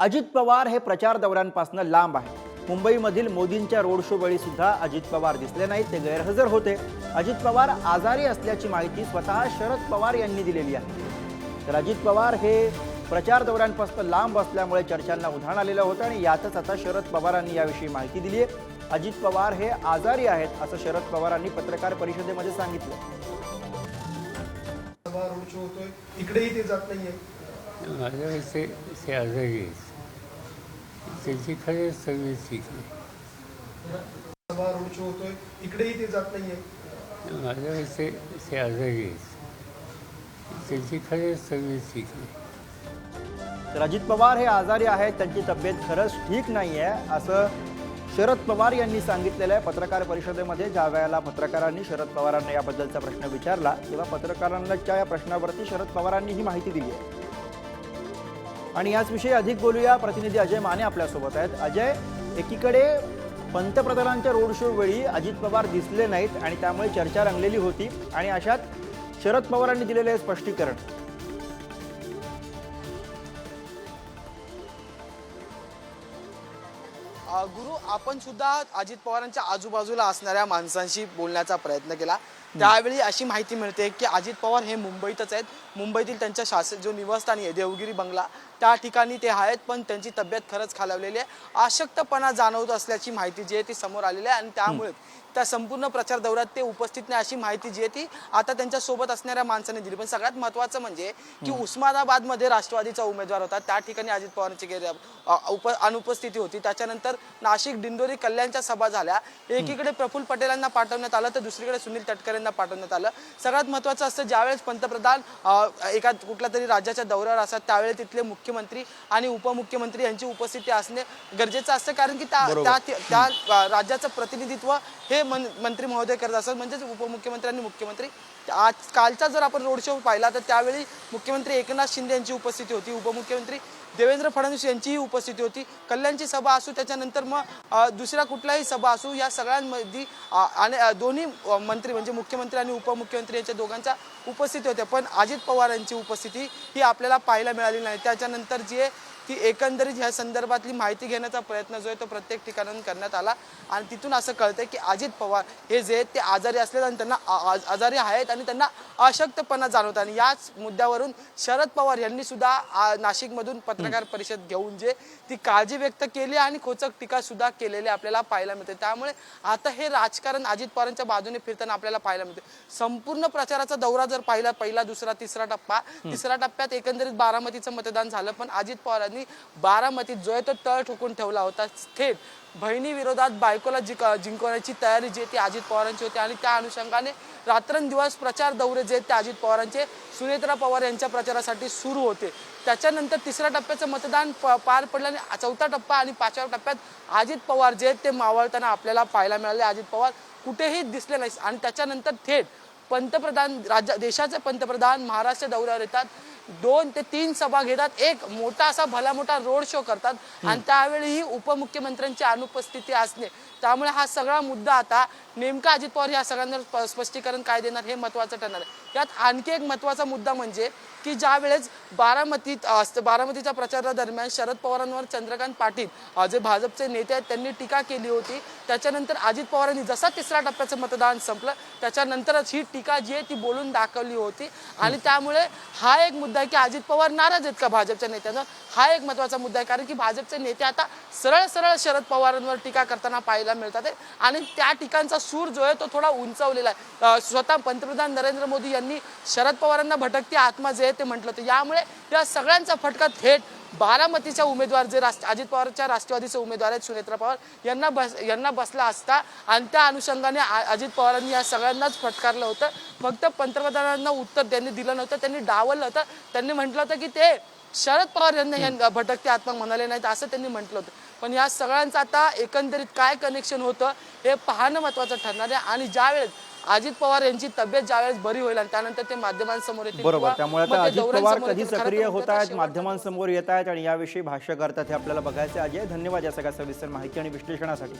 अजित पवार हे प्रचार दौऱ्यांपासून लांब आहे मुंबईमधील मोदींच्या रोड शो वेळी सुद्धा अजित पवार दिसले नाहीत ते गैरहजर होते. अजित पवार आजारी असल्याची माहिती स्वतः शरद पवार यांनी दिलेली आहे. तर अजित पवार हे प्रचार दौऱ्यांपासून लांब असल्यामुळे चर्चांना उधाण आलेलं होतं आणि यातच आता शरद पवारांनी याविषयी माहिती दिली आहे. अजित पवार हे आजारी आहेत असं शरद पवारांनी पत्रकार परिषदेमध्ये सांगितलं. सभा रोड शो होतोय. इकडेही ते जात नाहीये. आजारी आहेत. त्यांची खरंच सर्व्हिस ठीक आहे. इकडेही ते जात माझ्या ते ते आजारी आहेत. त्यांची खरंच सर्व्हिस ठीक आहे. तर अजित पवार हे आजारी आहेत त्यांची तब्येत खरंच ठीक नाही आहे असं शरद पवार यांनी सांगितलेलं आहे पत्रकार परिषदेमध्ये. ज्या वेळेला पत्रकारांनी शरद पवारांना याबद्दलचा प्रश्न विचारला तेव्हा पत्रकारांच्या या प्रश्नावरती शरद पवारांनी ही माहिती दिली आहे. आणि याचविषयी अधिक बोलूया. प्रतिनिधी अजय माने आपल्यासोबत आहेत. अजय एकीकडे पंतप्रधानांच्या रोड शो वेळी अजित पवार दिसले नाहीत आणि त्यामुळे चर्चा रंगलेली होती आणि अशात शरद पवारांनी दिलेले स्पष्टीकरण. गुरु आपण सुद्धा अजित पवारांच्या आजूबाजूला असणाऱ्या माणसांशी बोलण्याचा प्रयत्न केला. त्यावेळी अशी माहिती मिळते की अजित पवार हे मुंबईतच आहेत. मुंबईतील त्यांच्या शासन जो निवासस्थानी आहे देवगिरी बंगला त्या ठिकाणी ते आहेत पण त्यांची तब्येत खरंच खालावलेली आहे. अशक्तपणा जाणवत असल्याची माहिती जी आहे ती समोर आलेली आहे आणि त्यामुळे त्या संपूर्ण प्रचार दौऱ्यात ते उपस्थित नाही अशी माहिती जी आहे ती आता त्यांच्यासोबत असणाऱ्या माणसाने दिली. पण सगळ्यात महत्वाचं म्हणजे की उस्मानाबादमध्ये राष्ट्रवादीचा उमेदवार होता. त्या ठिकाणी अजित पवारांची उप अनुपस्थिती होती. त्याच्यानंतर नाशिक दिंडोरी कल्याणच्या सभा झाल्या. एकीकडे प्रफुल्ल पटेलांना पाठवण्यात आलं तर दुसरीकडे सुनील तटकरेंना पाठवण्यात आलं. सगळ्यात महत्वाचं असतं ज्यावेळेस पंतप्रधान एका कुठल्या तरी राज्याच्या दौऱ्यावर असतात त्यावेळी तिथले मुख्यमंत्री आणि उपमुख्यमंत्री यांची उपस्थिती असणे गरजेचं असतं. कारण की त्या त्या राज्याचं प्रतिनिधित्व हे मंत्री महोदय करत असतात. म्हणजेच उपमुख्यमंत्री आणि मुख्यमंत्री. आज कालचा जर आपण रोड शो पाहिला तर त्यावेळी मुख्यमंत्री एकनाथ शिंदे यांची उपस्थिती होती. उपमुख्यमंत्री देवेंद्र फडणवीस यांचीही उपस्थिती होती. कल्याणची सभा असू त्याच्यानंतर मग दुसऱ्या कुठलाही सभा असू या सगळ्यांमध्ये आणि दोन्ही मंत्री म्हणजे मुख्यमंत्री आणि उपमुख्यमंत्री यांच्या दोघांच्या उपस्थिती होत्या. पण अजित पवार यांची उपस्थिती ही आपल्याला पाहायला मिळाली नाही. त्याच्यानंतर जी आहे ती एकंदरीत ह्या संदर्भातली माहिती घेण्याचा प्रयत्न जो आहे तो प्रत्येक ठिकाणाहून करण्यात आला. आणि तिथून असं कळतं की अजित पवार हे जे आहेत ते आजारी असलेले आणि त्यांना आजारी आहेत आणि त्यांना अशक्तपणा जाणवत. आणि याच मुद्द्यावरून शरद पवार यांनी सुद्धा नाशिकमधून पत्रकार परिषद घेऊन जे ती काळजी व्यक्त केली आणि खोचक टीका सुद्धा केलेली आपल्याला पाहायला मिळते. त्यामुळे आता हे राजकारण अजित पवारांच्या बाजूने फिरताना आपल्याला पाहायला मिळते. संपूर्ण प्रचाराचा दौरा जर पाहिला पहिला दुसरा तिसरा टप्पा तिसऱ्या टप्प्यात एकंदरीत बारामतीचं मतदान झालं पण अजित पवारांनी बारामतीत जो आहे तो तळ ठोकून ठेवला होता. थेट बहिणी विरोधात बायकोला जिक जिंकवण्याची तयारी जी ती अजित पवारांची होती आणि त्या अनुषंगाने रात्रंदिवस प्रचार दौरे जे आहेत ते अजित पवारांचे सुनेत्रा पवार यांच्या प्रचारासाठी सुरू होते. त्याच्यानंतर तिसऱ्या टप्प्याचं मतदान प- पार पडलं आणि चौथा टप्पा आणि पाचव्या टप्प्यात अजित पवार जे आहेत ते मावळताना आपल्याला पाहायला मिळाले. अजित पवार कुठेही दिसले नाही आणि त्याच्यानंतर थेट पंतप्रधान राज्य देशाचे पंतप्रधान महाराष्ट्र दौऱ्यावर येतात. दोन ते तीन सभा घेतात. एक मोठा असा भला मोठा रोड शो करतात. आणि त्यावेळीही उपमुख्यमंत्र्यांची अनुपस्थिती असणे त्यामुळे हा सगळा मुद्दा आता नेमका अजित पवार या सगळ्यांना स्प- स्पष्टीकरण काय देणार हे महत्वाचं ठरणार आहे. यात आणखी एक महत्त्वाचा मुद्दा म्हणजे की ज्या वेळेस बारामतीत बारामतीच्या प्रचारादरम्यान शरद पवारांवर चंद्रकांत पाटील जे भाजपचे नेते आहेत त्यांनी टीका केली होती. त्याच्यानंतर अजित पवारांनी जसा तिसऱ्या टप्प्याचं मतदान संपलं त्याच्यानंतरच ही टीका जी आहे ती बोलून दाखवली होती. आणि त्यामुळे हा एक मुद्दा आहे की अजित पवार नाराज आहेत का भाजपच्या नेत्यांवर? हा एक महत्त्वाचा मुद्दा आहे. कारण की भाजपचे नेते आता सरळ सरळ शरद पवारांवर टीका करताना पाहायला मिळतात आहे. आणि त्या ठिकाणचा सूर जो आहे तो थोडा उंचावलेला आहे. स्वतः पंतप्रधान नरेंद्र मोदी यांनी शरद पवारांना भटकती आत्मा जे आहे ते म्हटलं होतं. यामुळे या सगळ्यांचा फटका थेट बारामतीच्या उमेदवार जे राष्ट्र अजित पवारच्या राष्ट्रवादीचे उमेदवार आहेत सुनेत्रा पवार यांना बस यांना बसला असता. आणि त्या अनुषंगाने अजित पवारांनी या सगळ्यांनाच फटकारलं होतं. फक्त पंतप्रधानांना उत्तर त्यांनी दिलं नव्हतं. त्यांनी डावललं होतं. त्यांनी म्हटलं होतं की ते शरद पवार यांना या भटकते आत्मा म्हणाले नाहीत असं त्यांनी म्हटलं होतं. पण या सगळ्यांचं आता एकंदरीत काय कनेक्शन होतं हे पाहणं महत्वाचं ठरणार आहे. आणि ज्यावेळेस अजित पवार यांची तब्येत ज्यावेळेस बरी होईल आणि त्यानंतर ते माध्यमांसमोर येतील बरोबर त्यामुळे आता अजित पवार कधी सक्रिय होत आहेत माध्यमांसमोर येत आहेत आणि याविषयी भाष्य करतात हे आपल्याला बघायचे अजय धन्यवाद या सगळ्या सविस्तर माहिती आणि विश्लेषणासाठी.